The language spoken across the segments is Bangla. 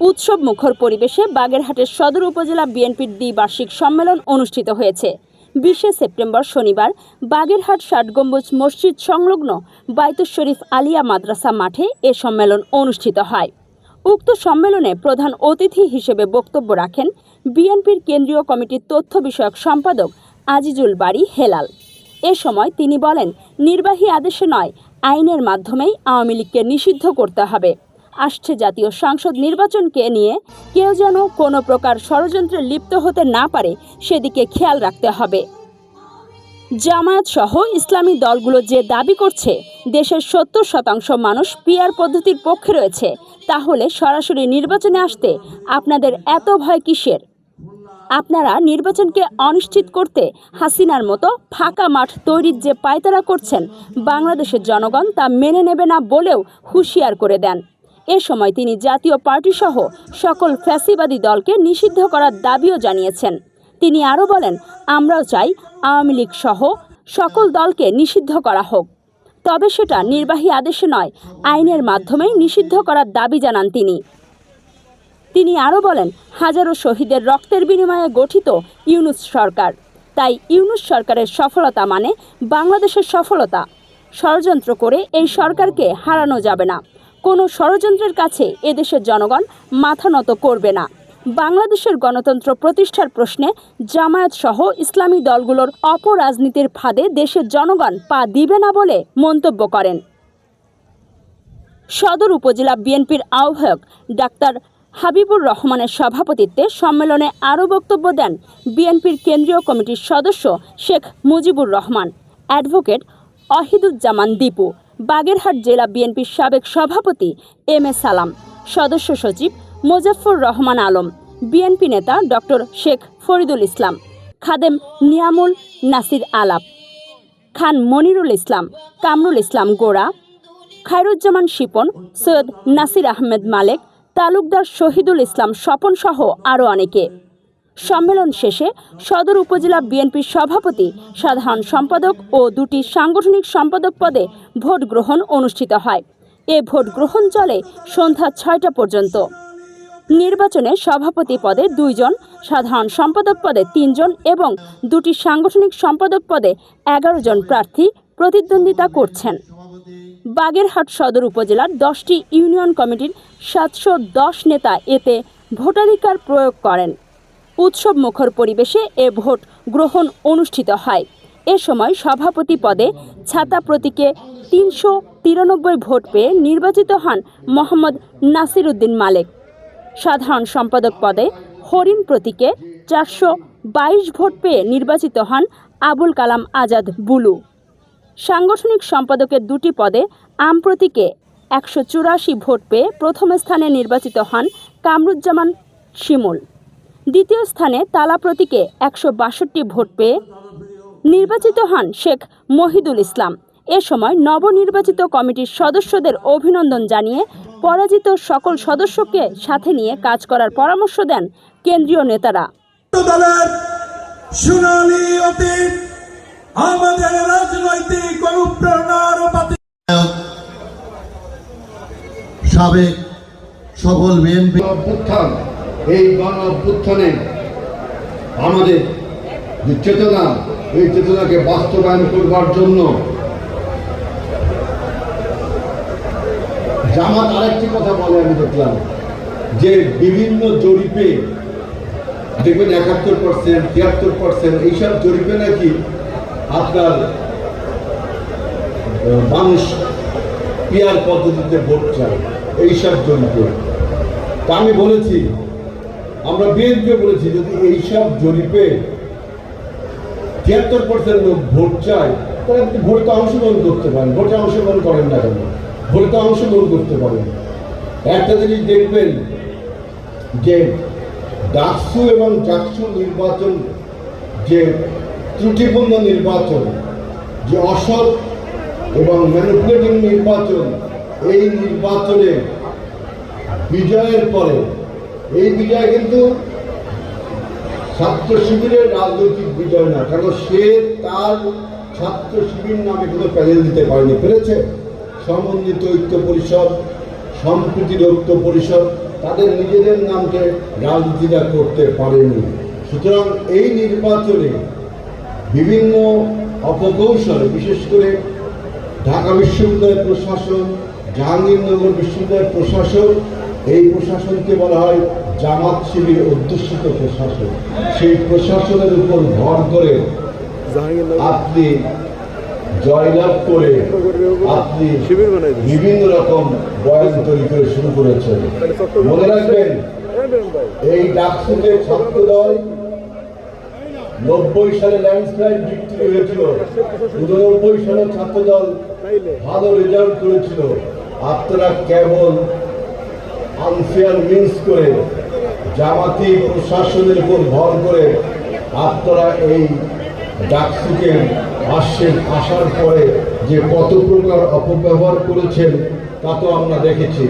উৎসব মুখর পরিবেশে বাগেরহাটের সদর উপজেলা বিএনপির দ্বিবার্ষিক সম্মেলন অনুষ্ঠিত হয়েছে। বিশে সেপ্টেম্বর শনিবার বাগেরহাট ষাট গম্বুজ মসজিদ সংলগ্ন বাইতুস শরীফ আলিয়া মাদ্রাসা মাঠে এ সম্মেলন অনুষ্ঠিত হয়। উক্ত সম্মেলনে প্রধান অতিথি হিসেবে বক্তব্য রাখেন বিএনপির কেন্দ্রীয় কমিটির তথ্য বিষয়ক সম্পাদক আজিজুল বাড়ি হেলাল। এ সময় তিনি বলেন, নির্বাহী আদেশে নয়, আইনের মাধ্যমেই আওয়ামী লীগকে নিষিদ্ধ করতে হবে। আসছে জাতীয় সংসদ নির্বাচনকে নিয়ে। কেউ যেন কোনো প্রকার ষড়যন্ত্রে লিপ্ত হতে না পারে, সেদিকে খেয়াল রাখতে হবে। জামায়াত সহ ইসলামী দলগুলো যে দাবি করছে, দেশের সত্তর শতাংশ মানুষ পিয়ার পদ্ধতির পক্ষে রয়েছে, তাহলে সরাসরি নির্বাচনে আসতে আপনাদের এত ভয় কিসের? আপনারা নির্বাচনকে অনিশ্চিত করতে হাসিনার মতো ফাঁকা মাঠ তৈরির যে পায়তারা করছেন, বাংলাদেশের জনগণ তা মেনে নেবে না বলেও হুঁশিয়ার করে দেন। এ সময় তিনি জাতীয় পার্টিসহ সকল ফ্যাসিবাদী দলকে নিষিদ্ধ করার দাবিও জানিয়েছেন। তিনি আরও বলেন, আমরাও চাই আওয়ামী লীগ সহ সকল দলকে নিষিদ্ধ করা হোক। তবে সেটা নির্বাহী আদেশে নয়, আইনের মাধ্যমেই নিষিদ্ধ করার দাবি জানান তিনি। তিনি আরও বলেন, হাজারো শহীদের রক্তের বিনিময়ে গঠিত ইউনুস সরকার। তাই ইউনুস সরকারের সফলতা মানে বাংলাদেশের সফলতা। ষড়যন্ত্র করে এই সরকারকে হারানো যাবে না। কোনো ষড়যন্ত্রের কাছে এদেশের জনগণ মাথা নত করবে না। বাংলাদেশের গণতন্ত্র প্রতিষ্ঠার প্রশ্নে জামায়াত সহ ইসলামী দলগুলোর অপরাজনীতির ফাঁদে দেশের জনগণ পা দিবে না বলে মন্তব্য করেন। সদর উপজেলা বিএনপির আহ্বায়ক ডাক্তার হাবিবুর রহমানের সভাপতিত্বে সম্মেলনে আরও বক্তব্য দেন বিএনপির কেন্দ্রীয় কমিটির সদস্য শেখ মুজিবুর রহমান, অ্যাডভোকেট অহিদুজ্জামান দীপু বাগেরহাট জেলা বিএনপির সাবেক সভাপতি এম এ সালাম, সদস্য সচিব মোজাফফর রহমান আলম, বিএনপি নেতা ডক্টর শেখ ফরিদুল ইসলাম, খাদেম নিয়ামুল নাসির আলাপ, খান মনিরুল ইসলাম, কামরুল ইসলাম গোড়া, খায়রুজ্জামান শিপন, সৈয়দ নাসির আহমেদ মালেক, তালুকদার শহীদুল ইসলাম স্বপন সহ আরও অনেকে। সম্মেলন শেষে সদর উপজেলা বিএনপির সভাপতি, সাধারণ সম্পাদক ও দুটি সাংগঠনিক সম্পাদক পদে ভোট গ্রহণ অনুষ্ঠিত হয়। এ ভোট গ্রহণ চলে সন্ধ্যা ছয়টা পর্যন্ত। নির্বাচনে সভাপতি পদে দুইজন, সাধারণ সম্পাদক পদে তিনজন এবং দুটি সাংগঠনিক সম্পাদক পদে এগারো জন প্রার্থী প্রতিদ্বন্দ্বিতা করছেন। বাগেরহাট সদর উপজেলার দশটি ইউনিয়ন কমিটির সাতশো দশ নেতা এতে ভোটাধিকার প্রয়োগ করেন। উৎসব মুখর পরিবেশে এ ভোট গ্রহণ অনুষ্ঠিত হয়। এ সময় সভাপতি পদে ছাতা প্রতীকে তিনশো তিরানব্বই ভোট পেয়ে নির্বাচিত হন মোহাম্মদ নাসির উদ্দিন মালেক। সাধারণ সম্পাদক পদে হরিণ প্রতীকে চারশো বাইশ ভোট পেয়ে নির্বাচিত হন আবুল কালাম আজাদ বুলু। সাংগঠনিক সম্পাদকের দুটি পদে আম প্রতীকে একশো চুরাশি ভোট পেয়ে প্রথম স্থানে নির্বাচিত হন কামরুজ্জামান শিমুল। দ্বিতীয় স্থানে তালা প্রতীকে একশো বাষট্টি ভোট পেয়ে নির্বাচিত হন শেখ মহিদুল ইসলাম। এ সময় নবনির্বাচিত কমিটির সদস্যদের অভিনন্দন জানিয়ে পরাজিত সকল সদস্যকে সাথে নিয়ে কাজ করার পরামর্শ দেন কেন্দ্রীয় নেতারা। আমাদের রাজনৈতিক অনুপ্রেরণার সাবেক সকল বিএনপি অভ্যুত্থান। এই গণ অভ্যুত্থানে আমাদের যে চেতনা, এই চেতনাকে বাস্তবায়ন করবার জন্য জামাত আরেকটি কথা বলে আমি দেখলাম, যে বিভিন্ন জরিপে, দেখবেন একাত্তর পার্সেন্ট তিয়াত্তর পার্সেন্ট এইসব জরিপে নাকি আপনার মানুষ পিয়ার পদ্ধতিতে ভোট চায়, এইসব জরিপে। তা আমি বলেছি আমরা বিএনপি বলেছি যদি এইসব জরিপে তিয়াত্তর পার্সেন্ট লোক ভোট চায়, তাহলে আপনি ভোটে অংশগ্রহণ করতে পারেন। ভোটে অংশগ্রহণ করেন না কেন? ভোটে অংশগ্রহণ করতে পারেন। একটা জিনিস দেখবেন যে ডাকসু এবং জাকসু নির্বাচন যে ত্রুটিপূর্ণ নির্বাচন, যে অসৎ এবং ম্যানিপুলেটিং নির্বাচন, এই নির্বাচনে বিজয়ের পরে এই বিজয় কিন্তু ছাত্র শিবিরের রাজনৈতিক বিজয় না, কারণ সে তার ছাত্র শিবির নামে কোনো প্যানেল দিতে পারেনি। পেরেছে? সমন্বিত ঐক্য পরিষদ সম্প্রীতির ঐক্য পরিষদ, তাদের নিজেদের নামকে রাজনীতিটা করতে পারেনি। সুতরাং এই নির্বাচনে বিভিন্ন অপকৌশল, বিশেষ করে ঢাকা বিশ্ববিদ্যালয় প্রশাসন, জাহাঙ্গীরনগর বিশ্ববিদ্যালয় প্রশাসন এই প্রশাসনকে বলা হয় জামাত শিবির অধ্যুষিত প্রশাসন। সেই প্রশাসনের উপর ভর করে আপনি জয়লাভ করে আপনি বিভিন্ন রকম বয়ান তৈরি করে শুরু করেছেন। মনে রাখবেন, এই ডাকসুকে ছাত্র দল নব্বই সালে ল্যান্ডস্লাইড বিক্রি হয়েছিল। উননব্বই সালে ছাত্র দল ভালো রেজাল্ট করেছিল। আপনারা কেবল আনফেয়ার মিন্স করে জামাতি প্রশাসনের উপর ভর করে আপনারা এই ডাকসুকে আসছেন আসার পরে যে কত প্রকার অপব্যবহার করেছেন তা তো আমরা দেখেছি।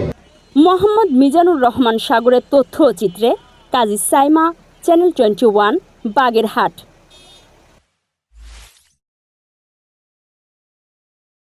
মোহাম্মদ মিজানুর রহমান সাগরের তথ্য চিত্রে, Kazi Saima, channel twenty one, Bagerhat.